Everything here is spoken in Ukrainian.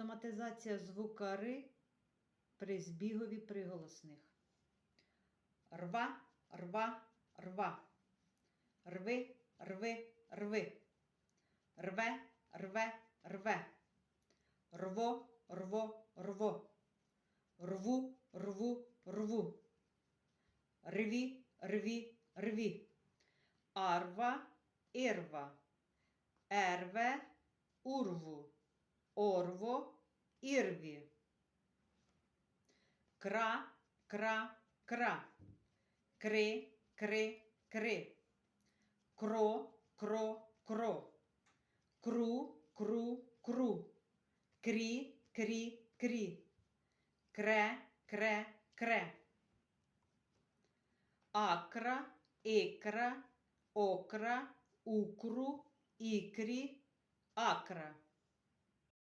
Автоматизація звука ри при збігові приголосних. Рва, рва, рва. Рви, рви, рви. Рве, рве, рве. Рво, рво, рво. Рву, рву, рву. Рві, рві, рві. Арва, ірва. Ерве, урву. Орво, ірві. Кра, кра, кра. Кри, кри, кри. Кро, кро, кро. Кру, кру, кру. Крі, крі, крі. Кре, кре, кре. Акра, ікра, окра, укру, ікрі, акра.